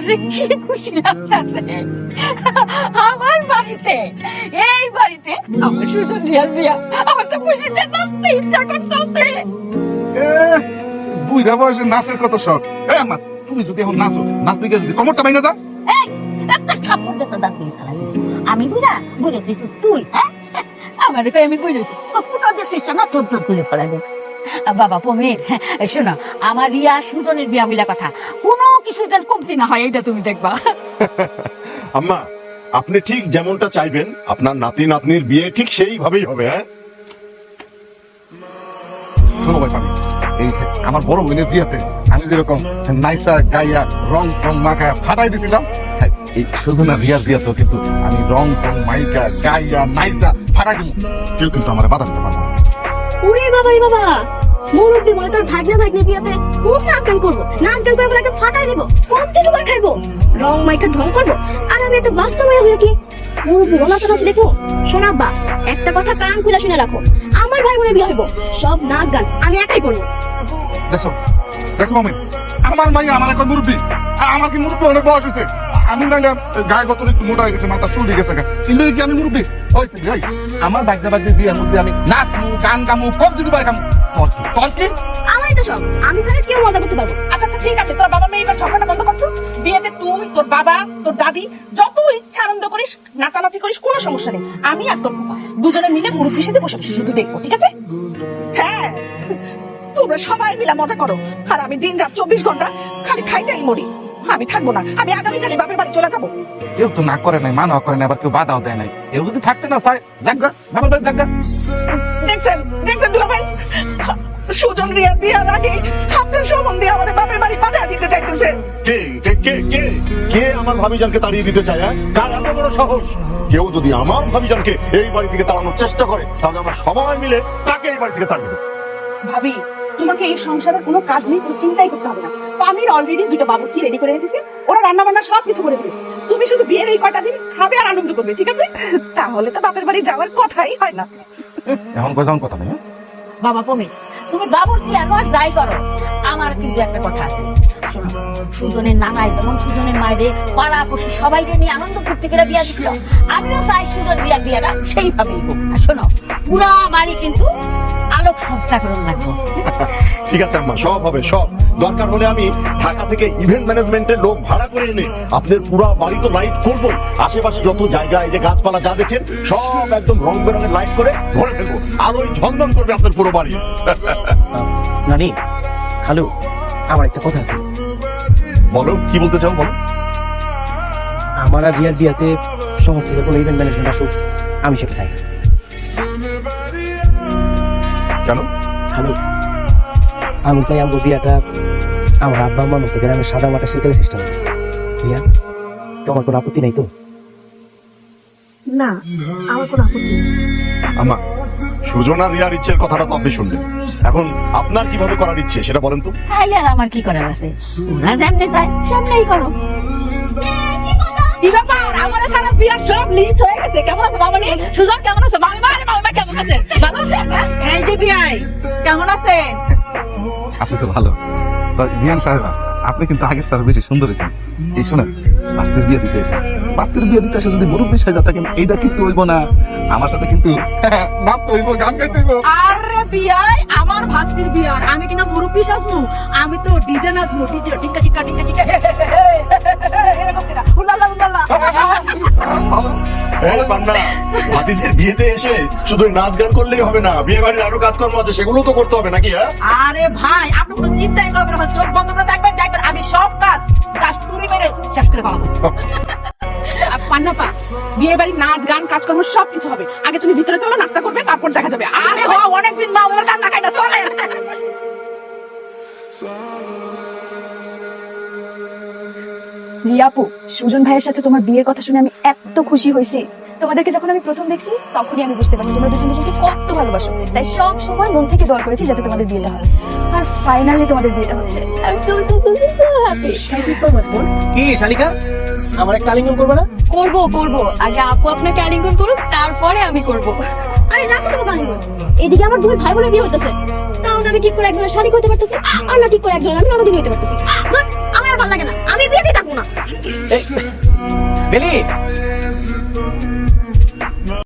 যে কি খুশি লাগতেছে? আমার বাড়িতে এই বাড়িতে আমার সুজন রিয়ার বিয়া আমার তো খুশিতে নাচতে ইচ্ছা করতেছে। বুঝা বয়সে নাচের কত শখ। এই আমার তুমি যদি এখন নাচো নাচতে গিয়ে যদি কমরটা ভেঙে যা এই একটা থাপ্পড় দিয়ে দাঁত আমি বুড়া বুড়ে দিছিস তুই হ্যাঁ? আমার আমি বুঝেছি তোর না তোর ফেলাই দে বাবা পমির শোনো আমার রিয়া সুজনের বিয়া মিলা কথা কোনো কিছু যেন কমতি না হয় এটা তুমি দেখবা। আম্মা আপনি ঠিক যেমনটা চাইবেন আপনার নাতি নাতনির বিয়ে ঠিক সেইভাবেই হবে হ্যাঁ? শোনো ভাই স্বামী এই যে আমার বড় বোনের বিয়েতে আমি যেরকম নাইসা গাইয়া রং রং মাখা ফাটাই দিছিলাম হ্যাঁ, এই সুজনা রিয়ার বিয়েতেও কিন্তু আমি রং সং মাইকা গাইয়া নাইসা ফাটাই দিব। কেউ কিন্তু আমার বাধা দিতে পারব বাবা রে বাবা। মুরব্বী বলে তোর ভাগ্নে ভাগ্নে বিয়াতে খুব নাচ গান করব। নাচ গান করে বলে ফাটাই দিব। কম সিটু করে খাইবো। রং মাইকা ঢং করব। আর আমি একটা বাস্তবতা হয়ে কি? মুরব্বী নাচ নাচ দেখো। শোনা একটা কথা কান খুলে শুনে রাখো। আমার ভাই বোনের বিয়ে হইব। সব নাচ গান। আমি একাই করব। দেখো দেখো, মামি। আমার মাই আমার এখন মুরব্বী। আমার কি মুরব্বী অনেক বয়স হয়েছে? আমি নাইলে গায়ে গত একটু মোটা হয়ে গেছে, মাথা চুল গেছে কিন্তু কি আমি মুরব্বী? হয়েছে আমার বাগদা বাগদি বিয়ের মধ্যে আমি নাচমু গান গামু কম জিডু বাই খামু। তোর কি? তোর কি? আমারই তো সব আমি ছাড়া কেউ মজা করতে পারব আচ্ছা আচ্ছা ঠিক আছে তোর বাবা মেয়ে এবার ঝগড়াটা বন্ধ করতো বিয়েতে তুই তোর বাবা তোর দাদি যত ইচ্ছা আনন্দ করিস নাচানাচি করিস কোনো সমস্যা নেই। আমি আর তোর দুজনে মিলে মুরব্বী সেজে বসে বসে শুধু দেখব ঠিক আছে? হ্যাঁ তোমরা সবাই মিলে মজা করো। আর আমি দিন রাত চব্বিশ ঘণ্টা খালি খাইটাই মরি। আমি থাকব না। আমি আগামীকালই বাপের বাড়ি চলে যাব। কেউ তো না করে নাই মানাও করে নাই আবার কেউ বাধাও দেয় নাই। কেউ যদি থাকতে না চায় জাগা বাবার বাড়ি জাগা দেখছেন? দেখছেন দুলা ভাই সুজন রিয়ার বিয়ার আগে আপনার সম্বন্ধে আমাদের বাপের বাড়ি পাঠিয়ে দিতে চাইতেছেন কে কে কে কে? কে আমার ভাবিজানকে তাড়িয়ে দিতে চায় হ্যাঁ? কার এত বড় সাহস? কেউ যদি আমার ভাবিজানকে এই বাড়ি থেকে তাড়ানোর চেষ্টা করে তাহলে আমরা সবাই মিলে তাকে এই বাড়ি থেকে তাড়িয়ে দেবো। ভাবি তোমাকে এই সংসারের কোনো কাজ নেই কোনো চিন্তাই করতে হবে না। পামির অলরেডি দুটো বাবুর্চি রেডি করে রেখেছে। ওরা রান্না বান্না সব কিছু করে দেবে। তুমি শুধু বিয়ের এই কটা দিন খাবে আর আনন্দ করবে ঠিক আছে? তাহলে তো বাপের বাড়ি যাওয়ার কথাই হয় না। এখন কোথাও কথা নেই হ্যাঁ? বাবা পমির তুমি বাবুর ছিলে আমার যাই করো। আমার কিন্তু একটা কথা আছে। শোনো সুজনের নানাই যেমন সুজনের মায়েরে পাড়া পড়শি সবাইকে নিয়ে আনন্দ ফুর্তি করে বিয়া দিছিল আমিও চাই সুজন বিয়ার বিয়াটা সেইভাবেই হোক। আর শোনো পুরা বাড়ি কিন্তু ঠিক আছে আম্মা সব হবে সব। দরকার হলে আমি ঢাকা থেকে ইভেন্ট ম্যানেজমেন্টের লোক ভাড়া করে এনে আপনাদের পুরো বাড়ি তো লাইট করব। আশেপাশে যত জায়গা এই যে গাছপালা যা দেখছেন সব একদম রং বেরঙের লাইট করে ভরে ফেলব। আলোয় ঝন্দন করবে আপনার পুরো বাড়ি। নানি হ্যালো আমার একটা কথা আছে। বলো কি বলতে চাও বলো। আমার আর রিয়ার বিয়াতে শহর থেকে কোনো ইভেন্ট ম্যানেজমেন্ট আসুক আমি সেটা চাই না। কেন? হ্যালো? আমি চাই আমার বিয়াটা আমার আব্বা আম্মার মতো গ্রামের সাদা মাটা শিল্পের সিস্টেম। রিয়া তোমার কোনো আপত্তি নাই তো? না আমার কোনো আপত্তি। আমা সুজন আর রিয়ার ইচ্ছের কথাটা তো আপনি শুনলেন। এখন আপনার কীভাবে করার ইচ্ছে সেটা বলেন তো। তাহলে আর আমার কি করার আছে? ওরা যেমনে চায় সামনেই করো। আমার সারা বিয়ার সব লিস্ট হয়ে গেছে। কেমন আছে মামনি? সুজন কেমন আছে? মামি মা মামা কেমন আছে? ভালো আছে? কেমন আছেন? আপনি তো ভালো। রিয়ান সাহেব আপনি কিন্তু আগের স্যার বেশি সুন্দর হয়েছেন। এই শোনেন বাস্তির বিয়ে দিতে এসে বাস্তির বিয়ে দিতে এসে যদি মুরব্বী সাজা থাকেন এইটা কিন্তু হইব না। আমার সাথে কিন্তু নাচতে হইব গান গাইতে হইব। আরে বিয়াই আমার ভাস্তির বিয়ার আমি কিনা মুরব্বি সাজমু আমি তো ডিজে নাচমু ডিজে টিকা টিকা টিকা টিকা এই পান্না ভাতিজের বিয়েতে এসে শুধু নাচ গান করলেই হবে না বিয়ে বাড়ির আরও কাজকর্ম আছে সেগুলো তো করতে হবে নাকি হ্যাঁ? আরে ভাই আপনি কোনো চিন্তাই করবেন না চোখ বন্ধ করে দেখবেন দেখবেন আমি সব কাজ জাস্ট তুলি মেরে শেষ করে ফেলাবো। পান্নাপা বিয়ে বাড়ি নাচ গান কাজকর্ম সব কিছু হবে। আগে তুমি ভিতরে চলো নাস্তা করবে তারপর দেখা যাবে। আরে হ অনেকদিন মা ওদের কান্না খাই না চলে রিয়াপু সুজন ভাইয়ের সাথে তোমার বিয়ের কথা শুনে আমি এত খুশি হয়েছি। তোমাদেরকে যখন আমি প্রথম দেখছি তখনই আমি বুঝতে পারছি তোমরা দুজন দুজনকে কত ভালোবাসো। তাই সব সময় মন থেকে দোয়া করেছি যাতে তোমাদের বিয়েটা হয়। আর ফাইনালি তোমাদের বিয়েটা হচ্ছে। I am so so so so happy thank you so much বোন। কি শালিকা? আমার একটা আলিঙ্গন করবে না? করব করব। আগে আপু আপনাকে আলিঙ্গন করুক তারপরে আমি করব। আরে তোমাকে আলিঙ্গন এদিকে আমার দুই ভাই বোনের বিয়ে হতেছে তাও না আমি ঠিক করে একজনের শালিক হতে পারতেছি আর না ঠিক করে একজনের আমি ননদিনী হতে পারতেছি। বেলি